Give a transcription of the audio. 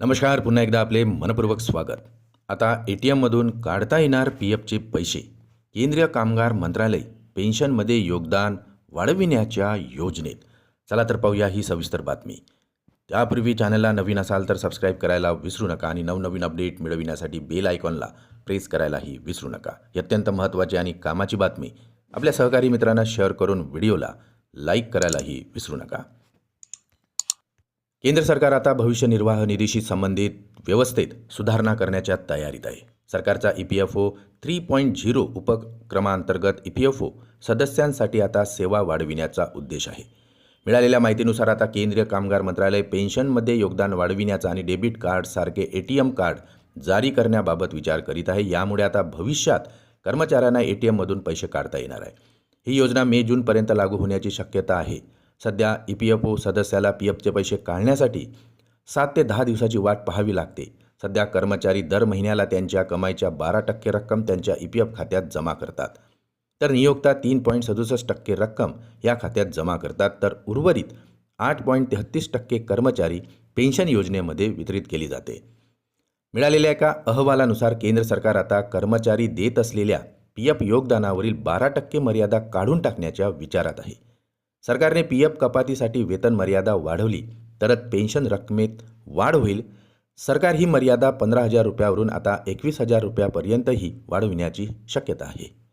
नमस्कार पुन्हा एकदा आपले मनपूर्वक स्वागत. आता ए टी एममधून काढता येणार पी एफचे पैसे. केंद्रीय कामगार मंत्रालय पेन्शनमध्ये योगदान वाढविण्याच्या योजनेत. चला तर पाहूया ही सविस्तर बातमी. त्यापूर्वी चॅनलला नवीन असाल तर सबस्क्राईब करायला विसरू नका आणि नवनवीन अपडेट मिळविण्यासाठी बेल आयकॉनला प्रेस करायलाही विसरू नका. ही अत्यंत महत्त्वाची आणि कामाची बातमी. आपल्या सहकारी मित्रांना शेअर करून व्हिडिओला लाईक करायलाही विसरू नका. केंद्र सरकार आता भविष्य निर्वाह निधीशी संबंधित व्यवस्थेत सुधारणा करण्याच्या तयारीत आहे. सरकारचा E P F O three point zero उपक्रमांतर्गत ई पी एफ ओ सदस्यांसाठी आता सेवा वाढविण्याचा उद्देश आहे. मिळालेल्या माहितीनुसार आता केंद्रीय कामगार मंत्रालय पेन्शनमध्ये योगदान वाढविण्याचा आणि डेबिट कार्डसारखे ए टी एम कार्ड जारी करण्याबाबत विचार करीत आहे. यामुळे आता भविष्यात कर्मचाऱ्यांना ए टी एममधून पैसे काढता येणार आहे. ही योजना मे जूनपर्यंत लागू होण्याची शक्यता आहे. सध्या ई पी एफ ओ सदस्याला पी एफचे पैसे काढण्यासाठी सात ते दहा दिवसाची वाट पाहावी लागते. सध्या कर्मचारी दर महिन्याला त्यांच्या कमाईच्या बारा टक्के रक्कम त्यांच्या ई पी एफ खात्यात जमा करतात. तर नियोक्ता तीन पॉईंट सदुसष्ट टक्के रक्कम या खात्यात जमा करतात. तर उर्वरित आठ पॉईंट तेहत्तीस टक्के कर्मचारी पेन्शन योजनेमध्ये वितरित केली जाते. मिळालेल्या एका अहवालानुसार केंद्र सरकार आता कर्मचारी देत असलेल्या पी एफ योगदानावरील बारा टक्के मर्यादा काढून टाकण्याच्या विचारात आहे. सरकारने पी एफ कपातीसाठी वेतन मर्यादा वाढवली तरच पेन्शन रकमेत वाढ होईल. सरकार ही मर्यादा पंधरा हजार रुपयावरून आता एकवीस हजार रुपयापर्यंतही वाढविण्याची शक्यता आहे.